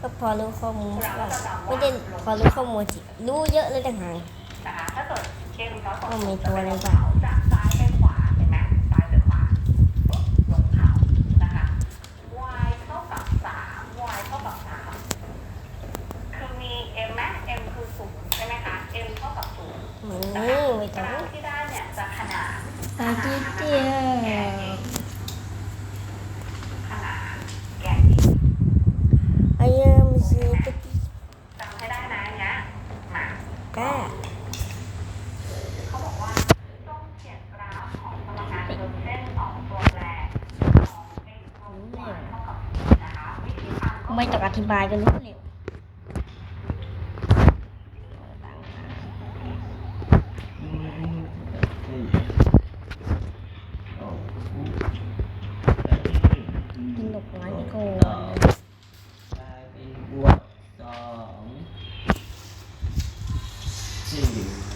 กนะคะก็พอรู้ข้อมูลว่าไม่ได้พอรู้ข้อมูลที่รู้เยอะเลยต่างหากนะคะถ้าเกิดเกมน้อยกว่าว่ามีศูนย์ตัวอะไรจะบ้างเป็นเขาจากซ้ายไปขวาเห็นไหมซ้ายไปขวาลงเขานะคะ y เท่ากับสาม y เท่ากับสามคือมี m ไหม m คือศูนย์ใช่ไหมคะ m เท่ากับศูนย์เหมือนนะนี้คะไม่กต้องราฟที่ได้เนี่ยจะขนานตาจีเจียขนานแกนอีก ไอ้ยามซีตะ จำให้ได้นะอันเนี้ยมา ก้า เขาบอกว่าต้องเขียนกราฟของพลังงานบนเส้นสองตัวแรกของ x ลบ y เท่ากับศูนย์นะคะวิธีทำก็ ไม่ต้องอธิบายก็รู้เร็วกินดอกไม้ไปก่อนกลายเป็นบวกสองสี่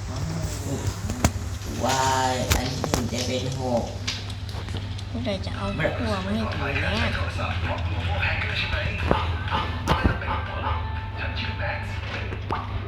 ห้าหก y อันที่หนึ่งจะเป็นหก ผู้ใดจะเอาขั้วมาให้ตัวแม่ฉันชื่อแม็กซ์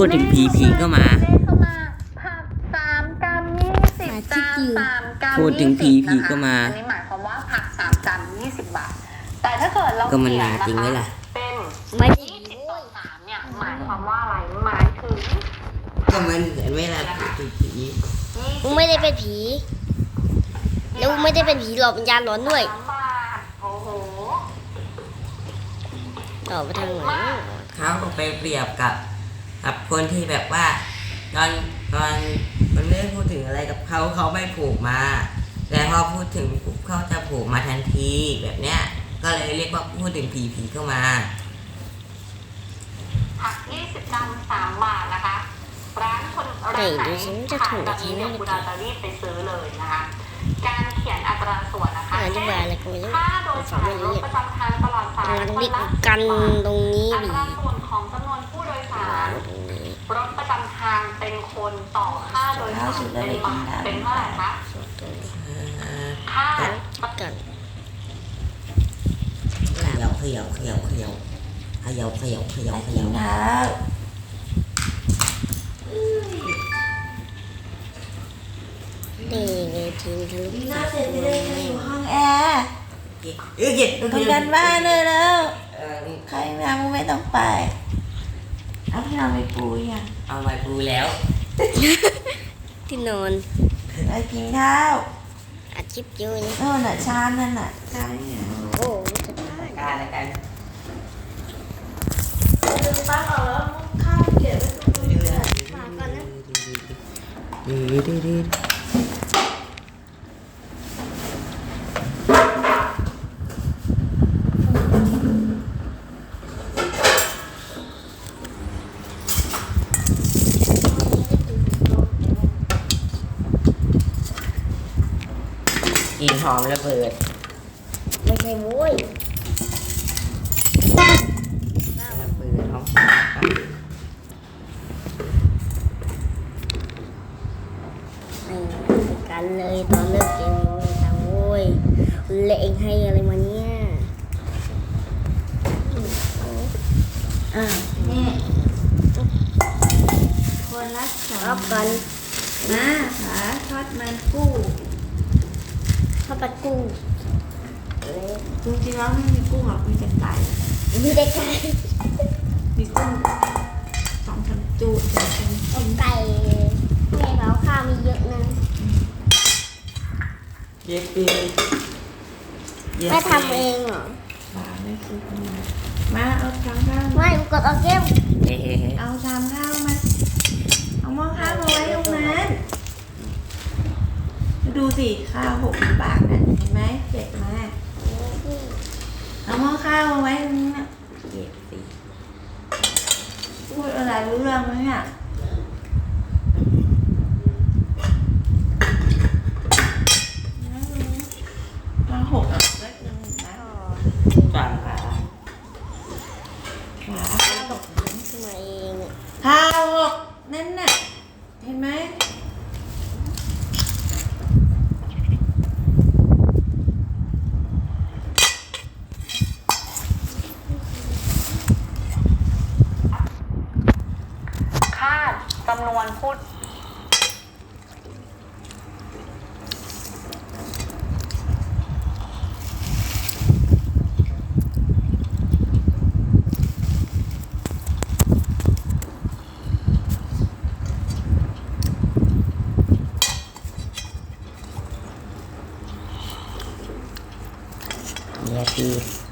พูดถึงผีผีก็มาเลขเข้ามาผักสามกรัมยี่สิบจานสามกรัมพูดถึงผียี่สิบผีก็มา อันนี้หมายความว่าผักสามกรัมยี่สิบบาท แต่ถ้าเกิดเราก็มันเขียหนาจริงไหมล่ะ เป็นไม่ได้ยี่สิบต่อสามเนี่ยหมายความว่าอะไรหมายถึงก็มันเหมือนเวลาผีผีมึงไม่ได้เป็นผี แล้วมึงไม่ได้เป็นผีหลอกวิญญาณหลอนด้วยสามบาทโอ้โห ต่อไปทางไหน เขาก็ไปเปรียบกับ กับคนที่แบบว่า ตอนตอนมันไม่ได้พูดถึงอะไรกับเขาเขาไม่ผูกมา แต่พอพูดถึงปุ๊บเขาจะผูกมาทันทีแบบเนี้ย ก็เลยเรียกว่าพูดถึงผีผีก็มาผักยี่สิบกรัมสามบาทนะคะ ร้านคนร้านไหนไหนดูสิมันจะถูกขายแบบนี้เนี่ยคุณอาจะรีบไปซื้อเลยนะคะ การเขียนอัตราส่วนนะคะอ่านอธิเช่นบายอะไรก็ไม่รู้ค่าโดยสารรถประจำทางตลอดสายตรงคนี้นละกัน10บาทตรงนี้อัดิตราส่วนของจำนวนผู้โดยสารตรงนี้รถประจำทางเป็นคนต่อค่าโดยสารเป็นบาทเป็นเท่าไหร่คะส่วนตรงนี้ค่ากันเขย่าเขย่าเขย่าเขย่าเขย่าเขย่าเขย่าเขย่านี่ไงทีมทะลุดีฟ้าน่าเสร็จจะได้อยู่ห้องแอร์เอ้ยเก็บทำกันบ้านเลยแล้วเออใครมามึงไม่ต้องไป เอาที่นอนไปปูยังเอาไว้ปูแล้ว ที่นอนไปกินข้าวอาชีพเยอะนะโน่นน่ะชามนั่นน่ะชามเนี่ยโอ้จะได้การละกันเดี๋ยวตั้งเอาแล้วข้าวเก็บไว้ตรงนี้เลยฝากก่อนนะดื้อดื้อดื้ อกินหอมระเบิด ไม่ใช่โว้ยระเบิดหอมไม่เหมือนกันเลยตอนเลิกเกมยังไม่ตังค์โว้ยเละเองให้อะไรมาเนี่ยอะนี่คนละสอชองบกันมาขาทอดมันกุ้ งชอบปลากุ้งจริงๆแล้วไม่มีกุ้งหรอกมีแต่ไก่มีแต่ไก่มีกุ้งสองสามจุดสองสามต้มไก่แม่เราข้าวมีเยอะนะเย็บปีเย็บแม่ปีทำเองเหรอปลาไม่ซื้อมามาเอาชามข้าวมาไม่กดเอาเกมเฮ้เอาชามข้าวมาเอาหม้อข้าวมาไว้ตรงนั้น ดูสิข้าวหกบากน่ะเห็นไหมเจ็บมากเอาหม้อข้าวมาไว้ตรงนี้นะเก็บสิพูดอะไรรู้เรื่องไหมเนี่ยมาหกอะเล็กนึงนะ จัง ขาขา ทำไมเองอะ ข้าวหกนั่นน่ะ เห็นไหม คาดจำนวนผู้เย็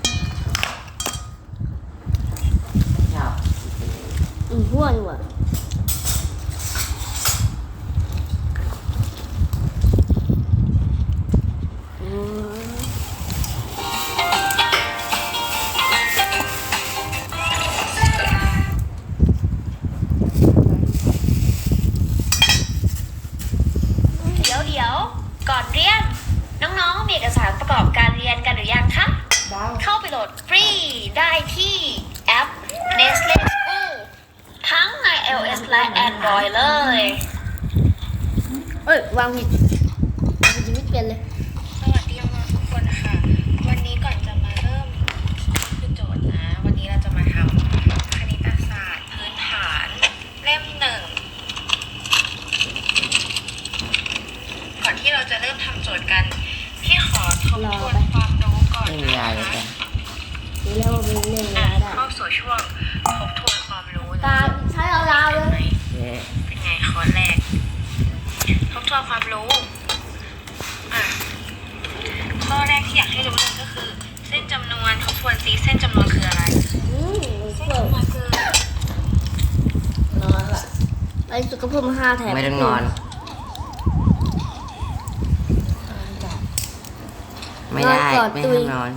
เอ้ยวางผิดวางผิดไม่เปลี่ยนเลย สวัสดีน้องๆทุกคนค่ะ วันนี้ก่อนจะมาเริ่มคือโจทย์นะ วันนี้เราจะมาทำคณิตศาสตร์พื้นฐานเล่มหนึ่ง ก่อนที่เราจะเริ่มทำโจทย์กัน พี่ขอทบทวนความรู้ก่อน ไม่มี นะ อะไรเลย คะ จ้ะ นี่แล้วมันเป็นเรื่อง อะ อะไรได้ เข้าสู่ช่วงทบทวนความรู้ ตาใช้เอาลาวเลย เย้ เป็นไงข้อแรก ทบทวนความรู้อะข้อแรกที่อยากให้รู้เลยก็คือ เส้นจำนวนทบทวนซิเส้นจำนวนคืออะไร อืม เส้น เปิด จำนวนคือน อนละไอ้สุกก็เพิ่มห้าแถมไม่ต้องนอน ไม่ได้ไม่ต้องนอน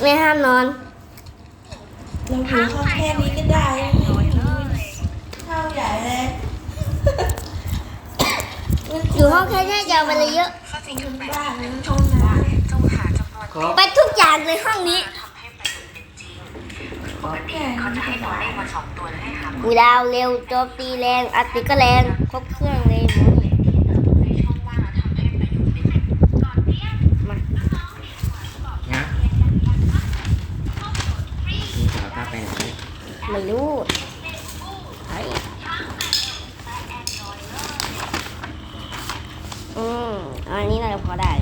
ไม่ห้ามนอน เราถือข้าวแค่นี้ก็ได้แล้วน้อยเลยข้าวใหญ่เลยอยู่ห้องแค่นี้ยาวไปเลยเยอะ ข้อจริงคือแปดบ้านเป็นนะจห้องงน้จงหาจำนวนครบไปทุกอย่างเลยห้องนี้ทำให้ประโยคเป็นจริง ปกติเขาจะให้ตัวเลขมาสองตัวแล้วให้หากูดาวเร็วโจมตีแรงอัดติก็แรงครบเครื่องเลยหมดในช่องว่างแล้วทำให้ประโยคเป็นจริงก่อนเรียนมานะนี่ขอข้าวไปไหนไม่รู้ไอ้อืมอันนี้น่าจะพอได้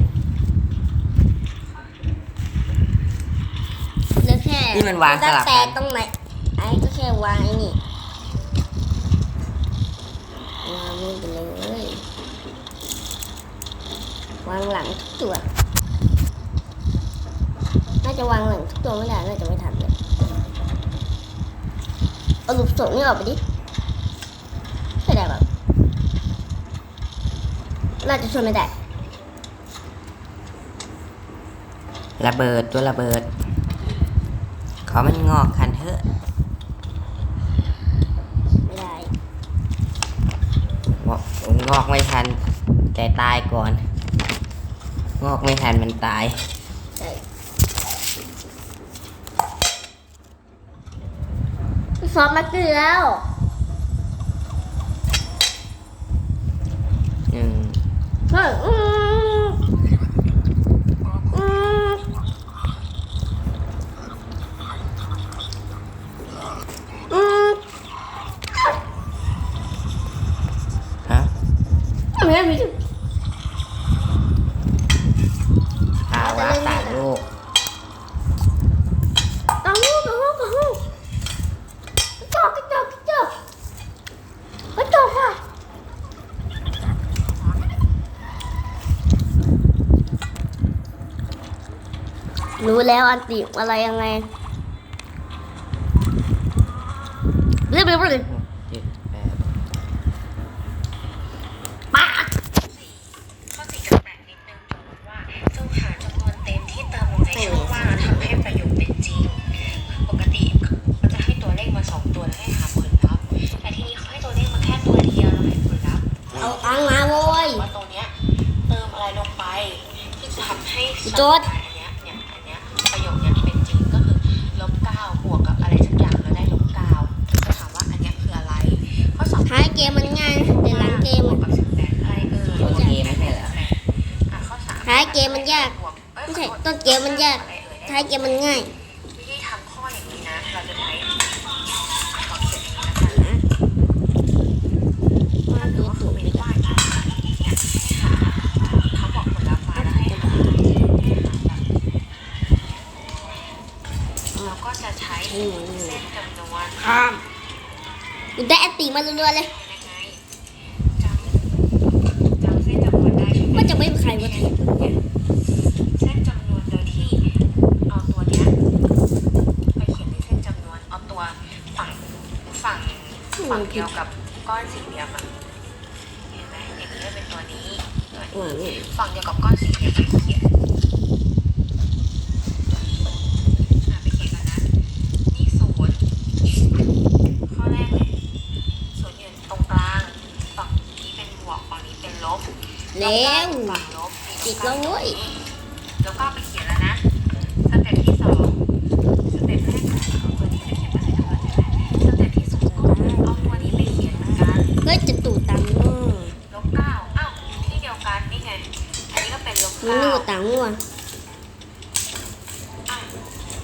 เหลือแค่ นี่มันวางสลับแตกักนตรงไหนไอ้ก็แค่วางไอ้นี่วางนี่ไปเลยวางหลังทุกตัวน่าจะวางหลังทุกตัวไม่ได้น่าจะไม่ทันเลยเอาลูกศรนี่ออกไปดิไม่ได้แบบน่าจะช่วยไม่ได้ระเบิดตัวระเบิด ขอมันงอกคันเถอะไม่ได้งอกงอกไม่ทัน แต่ตายก่อน งอกไม่ทันมันตายใช่ซอฟมาเกลือแล้วหนึ่ง เห็นมีจุดภาวะต่างโลกต่างโลกต่างโลกต่างโลกกระจกกระจกกระจกกระจกค่ะรู้แล้วอันติอะไรยังไงเรียบเรียบเรียบ อะไรลงไป ที่จะทำให้โจทย์ อันเนี้ยเนี่ยอันเนี้ยประโยคเนี้ยเป็นจริงก็คือลบเก้าบวกกับอะไรสักอย่างแล้วได้ลบเก้าจะถามว่าอันเนี้ยคืออะไรข้อสองท้ายเกมมันง่ายนะแต่หลังเกมบวอะกกับสิบแปดอะไรเอ่ยตัวเกมไม่ใช่เหรอ อะข้อสามท้ายเกมมันยากบวเอ้ยไม่ใช่ขอโทษต้นเกมมันยาก อะไรเอ่ย ท้ายเกมมันง่ายวิ ตติมารัวๆเลยยังไงจำจำเส้นจำนวนได้ใช่ไหมว่าจะไม่มีใครมาถีบเนี่ยเส้นจำนวนโดยที่เอาตัวเนี้ยไปเขียนในเส้นจำนวนเอาตัวฝั่งฝั่งฝั่งเดียวกับก้อนสี่เหลี่ยมอะเห็นไหมอย่างนี้เป็นตัวนี้ตัวนี้ฝั่งเดียวกับก้อนสี่เหลี่ยมไปเขียนอะไปเขียนกันนะนี่ศูนย์ข้อแรกเลยศูนย์อยู่ตรงกลางฝั่งนี้เป็นบวกฝั่งนี้เป็น ลบแล้วฝั่งลบติดแล้วเว้ยแล้วก็ไปเขียนแล้วนะสเต็ปที่สองสเต็ปแรกเอาตัวนี้ไปเขียนมาใส่ตัวนี้สเต็ปที่สองก็เอาตัวนี้ไปเขียนเหมือนกันเฮ้ยจะตูดตังค์มั่วลบเก้าอ้าวที่เดียวกันนี่ไงอันนี้ก็เป็นลบมันเก้านึกว่าตังค์มั่วอ้าว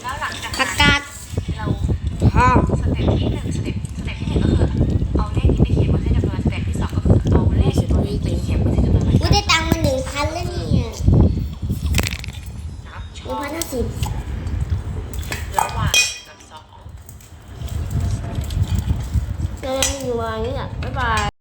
แล้วหลังจากผันั้กนกาดเราข้า